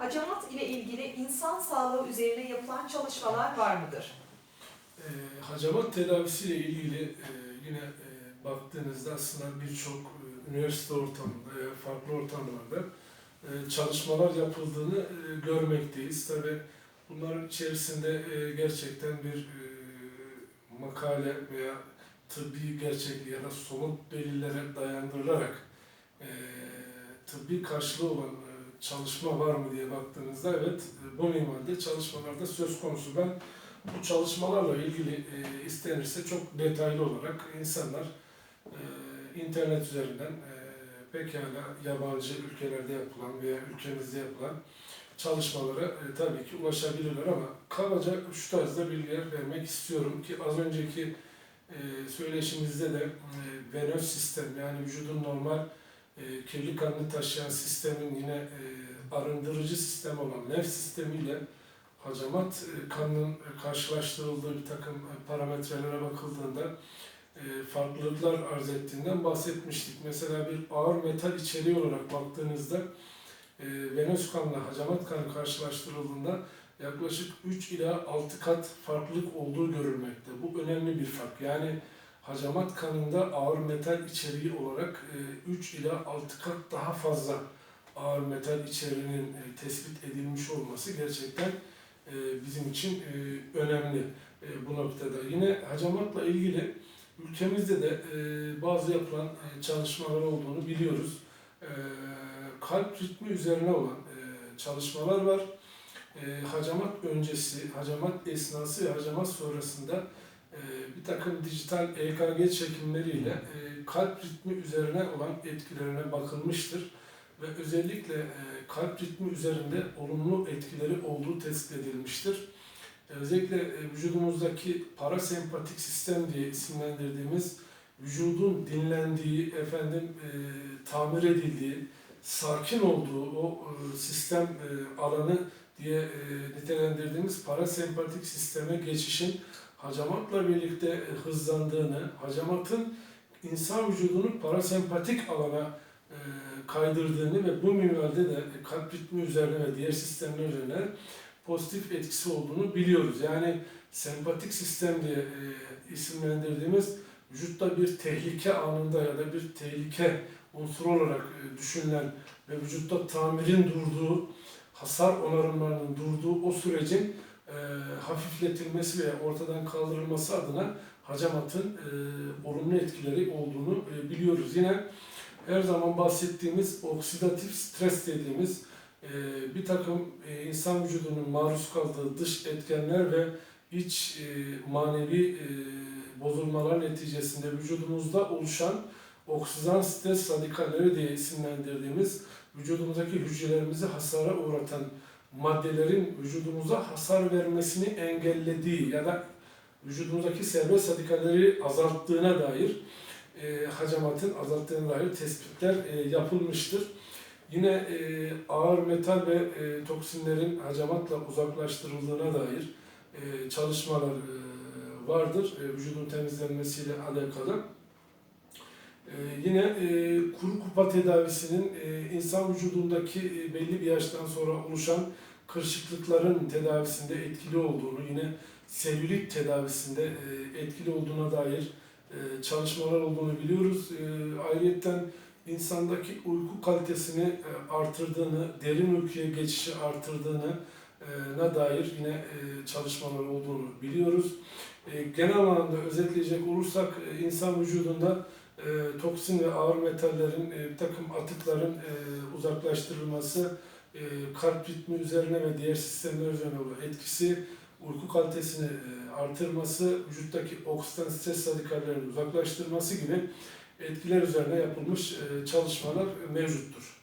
Hacamat ile ilgili insan sağlığı üzerine yapılan çalışmalar var mıdır? E, hacamat tedavisiyle ilgili e, yine e, baktığınızda aslında birçok e, üniversite ortamında veya farklı ortamlarda e, çalışmalar yapıldığını e, görmekteyiz. Tabi bunların içerisinde e, gerçekten bir e, makale veya tıbbi gerçekliği ya da somut delillere dayandırılarak e, tıbbi karşılığı olan e, çalışma var mı diye baktığınızda evet e, bu minvalde çalışmalarda söz konusu. Ben bu çalışmalarla ilgili e, istenirse çok detaylı olarak insanlar e, internet üzerinden e, pekala yabancı ülkelerde yapılan veya ülkemizde yapılan çalışmalara e, tabii ki ulaşabilirler ama kabaca şu tarzda bilgiler vermek istiyorum ki az önceki e, söyleşimizde de e, venöz sistem yani vücudun normal e, kirli kanını taşıyan sistemin yine e, arındırıcı sistem olan nef sistemiyle hacamat e, kanının e, karşılaştırıldığı bir takım e, parametrelere bakıldığında e, farklılıklar arz ettiğinden bahsetmiştik. Mesela bir ağır metal içeriği olarak baktığınızda e, venöz kanla hacamat kanı karşılaştırıldığında yaklaşık 3 ila 6 kat farklılık olduğu görülmekte. Bu önemli bir fark. Yani hacamat kanında ağır metal içeriği olarak 3 ila 6 kat daha fazla ağır metal içeriğinin e, tespit edilmiş olması gerçekten e, bizim için e, önemli e, bu noktada. Yine hacamatla ilgili ülkemizde de e, bazı yapılan e, çalışmalar olduğunu biliyoruz. E, kalp ritmi üzerine olan e, çalışmalar var. E, hacamat öncesi, hacamat esnası ve hacamat sonrasında e, bir takım dijital EKG çekimleriyle e, kalp ritmi üzerine olan etkilerine bakılmıştır ve özellikle e, kalp ritmi üzerinde olumlu etkileri olduğu tespit edilmiştir. E, Özellikle e, vücudumuzdaki parasempatik sistem diye isimlendirdiğimiz vücudun dinlendiği, efendim tamir edildiği, sakin olduğu o sistem alanı diye nitelendirdiğimiz parasempatik sisteme geçişin hacamatla birlikte e, hızlandığını, hacamatın insan vücudunun parasempatik alana e, kaydırdığını ve bu minvalde de kalp ritmi üzerine ve diğer sistemler üzerine pozitif etkisi olduğunu biliyoruz. Yani sempatik sistem diye e, isimlendirdiğimiz vücutta bir tehlike anında ya da bir tehlike unsuru olarak e, düşünülen ve vücutta tamirin durduğu, hasar onarımlarının durduğu o sürecin e, hafifletilmesi veya ortadan kaldırılması adına hacamatın e, olumlu etkileri olduğunu e, biliyoruz. Yine her zaman bahsettiğimiz oksidatif stres dediğimiz e, bir takım e, insan vücudunun maruz kaldığı dış etkenler ve iç e, manevi e, bozulmalar neticesinde vücudumuzda oluşan oksidan stres radikalleri diye isimlendirdiğimiz vücudumuzdaki hücrelerimizi hasara uğratan maddelerin vücudumuza hasar vermesini engellediği ya da vücudumuzdaki serbest radikalleri azalttığına dair e, hacamatın azalttığına dair tespitler e, yapılmıştır. Yine e, ağır metal ve e, toksinlerin hacamatla uzaklaştırıldığına dair e, çalışmalar e, vardır e, vücudun temizlenmesiyle alakalı. E, yine e, kuru kupa tedavisinin e, insan vücudundaki e, belli bir yaştan sonra oluşan kırışıklıkların tedavisinde etkili olduğunu, yine selülit tedavisinde e, etkili olduğuna dair e, çalışmalar olduğunu biliyoruz. E, ayrıyeten insandaki uyku kalitesini e, artırdığını, derin uykuya geçişi artırdığını e, na dair yine e, çalışmalar olduğunu biliyoruz. E, genel anlamda özetleyecek olursak e, insan vücudunda e, toksin ve ağır metallerin, e, bir takım atıkların e, uzaklaştırılması, e, kalp ritmi üzerine ve diğer sistemler üzerine olan etkisi, uyku kalitesini e, artırması, vücuttaki oksidan stres radikallerinin uzaklaştırması gibi etkiler üzerine yapılmış e, çalışmalar mevcuttur.